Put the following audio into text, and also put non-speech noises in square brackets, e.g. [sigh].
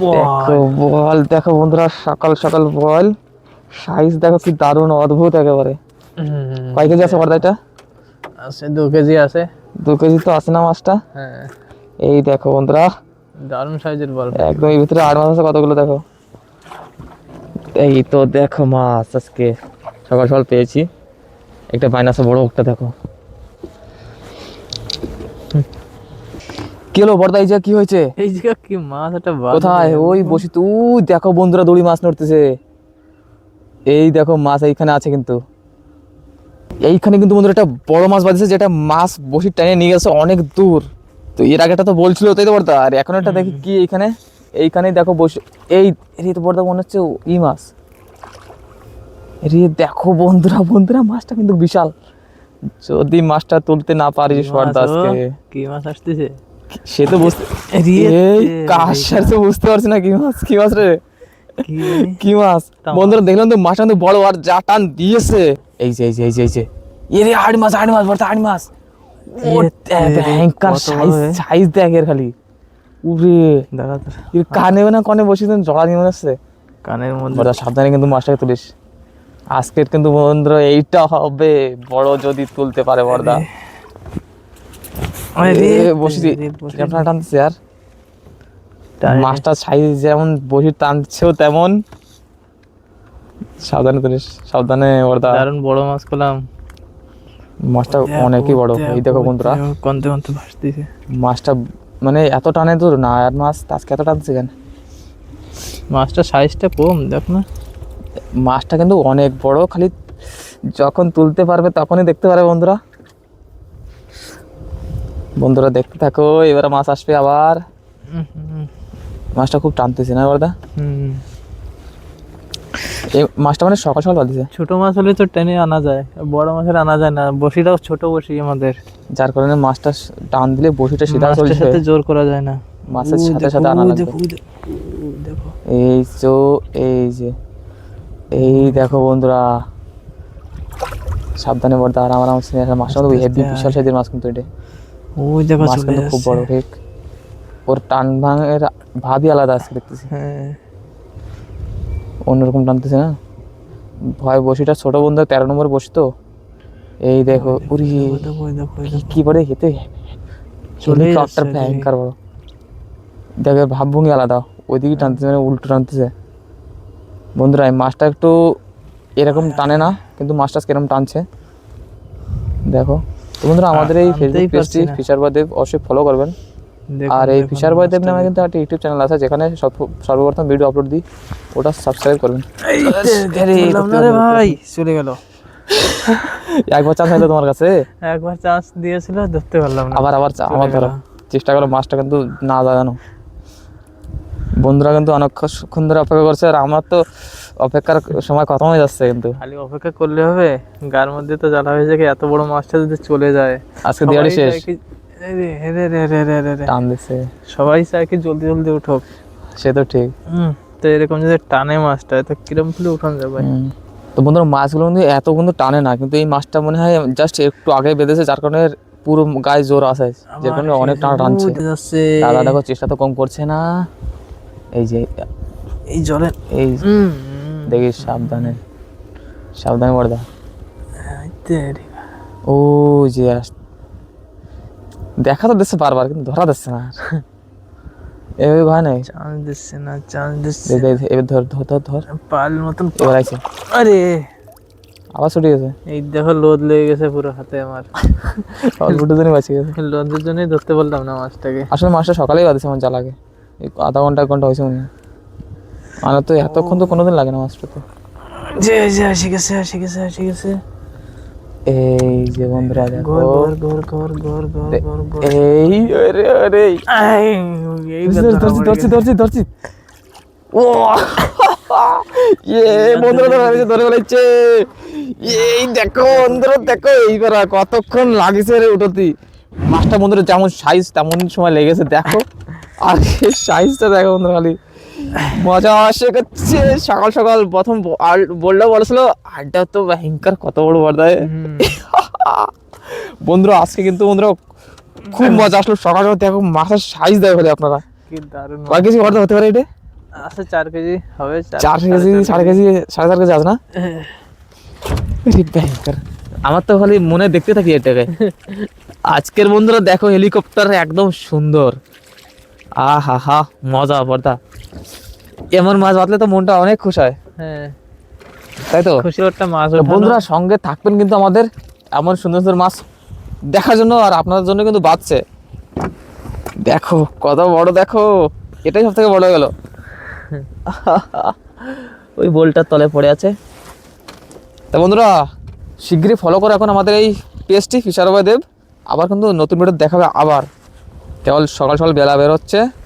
বল দেখো বন্ধুরা সকাল সকাল বল। সাইজ দেখো কি দারুণ অদ্ভুত একেবারে। কয় কেজি আছে বর্দা এটা আছে দু কেজি আছে। দু কেজি তো আছে না মাছটা? হ্যাঁ। এই দেখো বন্ধুরা। দারুণ সাইজের বল। একদম এই ভিতরে আট মাছ আছে কতগুলো দেখো? এই তো দেখো মাছ আজকে। সকাল সকাল পেয়েছি। একটা বাইনাসে বড় একটা দেখো। কি হলো বর্দা এই যে কি হয়েছে? এই যে কি মাছ একটা কোথায়? ওই বসি তুই দেখো বন্ধুরা দড়ি মাছ নড়তেছে। এই দেখো মাছ এইখানে আছে কিন্তু। এইখানে কিন্তু বন্ধুরা একটা বড় মাছ বাজছে যেটা মাছ বসি টেনে নিয়ে গেছে অনেক দূর। তো এর আগেটা তো বলছিল তাই তো বর্দা? আর এখন একটা দেখি কি এইখানে। এইখানেই দেখো বসে এই রে তো বর্দা মনে হচ্ছে ই মাছ। রে দেখো বন্ধুরা বন্ধুরা মাছটা কিন্তু বিশাল। যদি মাছটা তুলতে না পারিস বর্দা আজকে। কি মাছ আসতেছে? সে তো বুঝতে এই কাশার তো বুঝতে পারছি না কি মাছ কি মাছ রে? কি মাছ? বন্ধুরা দেখলাম তো মাছটা বড় আর যা টান দিয়েছে। এই যে এই যে এই যে এই যে। আড় মাছ বড় তেরে, ভয়ঙ্কর সাইজ সাইজ দেখ এর খালি। উরে। দেখা কানে না কনে বসে জড়া নিয়ে মনে হচ্ছে। কানের মধ্যে। বড় সাবধানে কিন্তু মাছটাকে তুলিস আজকের কিন্তু বন্ধুরা এইটা হবে বড় যদি তুলতে পারে বড়দা টানতেছে আর। মাছটা সাইজ যেমন বসির টানছেও তেমন। সাবধানে তুলিস সাবধানে বড়দা দারুণ বড় মাছ পেলাম। মাছটা অনেকই বড়। এই দেখো বন্ধুরা। কন্তে কন্তে ভাসতেছে মাছটা মানে এত টানে তো না আর মাছ আজকে এত টানছে কেন? মাছটা সাইজটা কম দেখ না। মাছটা কিন্তু অনেক বড় খালি যখন তুলতে পারবে তখনই দেখতে পারবে বন্ধুরা। বন্ধুরা দেখতে থাকো এবারে মাছ আসবে আবার। মাছটা খুব টানতেছে না বড়দা? হুম। এই মাছটা মানে সকাল সকাল বাঁধছে ছোট মাছ হলে তো টেনে আনা যায় বড় মাছের আনা যায় না। বসিটাও ছোট বসি আমাদের। যার কারণে মাছটা টান দিলে বসিটা সিধা চলছে সাথে জোর করা যায় না। মাছের সাথে সাথে আনা লাগবে। এই তো এই যে এই দেখো বন্ধুরা। সাবধানে বড়দা আর আমার আমার মাছটা কিন্তু হেভি বিশাল সাইজের মাছ কিন্তু এটা। ওই দেখো চলে খুব বড় ঠিক ওর টান ভাঙের ভাবই আলাদা আজকে দেখতেছি। হ্যাঁ। অন্যরকম টানতেছে না? ভয় বসিটা ছোট বন্ধু তেরো নম্বর বসি তো। এই দেখো উরি। কি- দেখো। কি বলে খেতে চলেই হেলিকপ্টার যাচ্ছে, ভয়ঙ্কর বড়। দেখে ভাবভঙ্গি আলাদা। ওইদিকে টানতেছে মানে উল্টো টানতেছে। বন্ধুরা এই মাছটা একটু এরকম টানে না কিন্তু মাছটা কীরকম টানছে। দেখো। বন্ধুরা আমাদের এই ফেসবুক পেজটি। ফিশার বয়দেব অবশ্যই ফলো করবেন। আর এই ফিশার বয়দেব নামে কিন্তু একটা ইউটিউব চ্যানেল আছে যেখানে সর্বপ্রথম ভিডিও আপলোড দিই ওটা সাবস্ক্রাইব করবেন। ভাই চলে গেল। একবার চান্স হলো তোমার কাছে? একবার চান্স দিয়েছিল ধরতে পারলাম না। আবার আবার আমার ধরো চেষ্টা করো মাছটা কিন্তু না জানো বন্ধুরা কিন্তু অনেকক্ষণ ধরে অপেক্ষা করছে আর আমার তো অপেক্ষার সময় খতম হয়ে যাচ্ছে কিন্তু। খালি অপেক্ষা করলে হবে গার মধ্যে তো জ্বালা হয়ে কি এত বড় মাছটা যদি চলে যায়। আজকে সবাই শেষ। টান দিচ্ছে সবাই চায় কি জলদি জলদি উঠোক। সে তো ঠিক। হুম, তো এরকম যদি টানে মাছটা তো কিরম ফুলে উঠান যাবে? তো বন্ধুরা মাছগুলো কিন্তু এত কিন্তু টানে না কিন্তু এই মাছটা মনে হয় জাস্ট একটু আগে বেঁধেছে যার কারণে পুরো গায়ে জোর আছে। যার কারণে অনেক টানা টানছে। দাদা দেখো চেষ্টা তো কম করছে না। এই যে এই জলে এই হুম, দেখি সাবধানে। সাবধানে তেরি। ও যে আস- দেখা তো দিচ্ছে বারবার কিন্তু ধরা দিচ্ছে না [laughs] এভাবে ভয় নাই? চান্স দিচ্ছে না চান্স দিচ্ছে এবার ধর ধর ধর ধর। পাল মতন এবার আরে! আবার ছুটে গেছে? এই দেখো লোদ লেগে গেছে পুরো হাতে আমার। [laughs] অল্প জনই বাঁচে গেছে। লোদের জন্যই ধরতে পারলাম না মাছটাকে। আসলে মাছটা সকালেই বাঁধেছে আমার এই আধা ঘণ্টা এক ঘণ্টা হয়েছে মনে হয়। আর তো এতক্ষণ তো কোনোদিন লাগে না মাছটা তো। জি জি আসি গেছে আসি গেছে আসি গেছে। এই যে বন্ধুরা দেখো। ঘর ঘর ঘর ঘর এই আরে আরে। এই ধরছি ধরছি ধরছি ধরছি ও ইয়ে বন্ধুরা ধরে ধরে বলেছে এই দেখো বন্ধুরা দেখো এইবার কতক্ষণ লাগিছে রে উঠতি। মাছটা বন্ধুরা যেমন সাইজ তেমন সময় লেগেছে দেখো। আর সাইজটা দেখো বন্ধুরা খালি। মজা আসে করছে। সকাল সকাল প্রথম বলটা বলেছিল আড্ডা তো ভয়ঙ্কর কত বড় বর্দায় বন্ধুরা আজকে কিন্তু বন্ধুরা খুব মজা আসলো। সকাল সকাল দেখো মাছের সাইজ দেয় খালি আপনারা। কয় কেজি বড় হতে পারে এটা? আছে চার কেজি হবে চার কেজি সাড়ে কেজি। সাড়ে চার কেজি আছে না? ভয়ঙ্কর। আমার তো খালি মনে দেখতে থাকি এটাকে। আজকের বন্ধুরা দেখো হেলিকপ্টার একদম সুন্দর। আহা হা মজা পর্দা। এমন মাছ বাতলে তো মনটা অনেক খুশ হয়। হ্যাঁ। তাই তো? খুশি একটা মাছ বন্ধুরা সঙ্গে থাকবেন কিন্তু আমাদের এমন সুন্দর সুন্দর মাছ দেখার জন্য আর আপনাদের জন্য কিন্তু বাঁচছে দেখো কত বড় দেখো এটাই সব থেকে বড় গেল। [laughs] ওই বোলটার তলে পড়ে আছে। তা বন্ধুরা শিগগিরই ফলো করো এখন আমাদের এই পেজটি ফিশার দেব আবার কিন্তু নতুন ভিডিও দেখাবে আবার। কেবল সকাল সকাল বেলা বেরোচ্ছে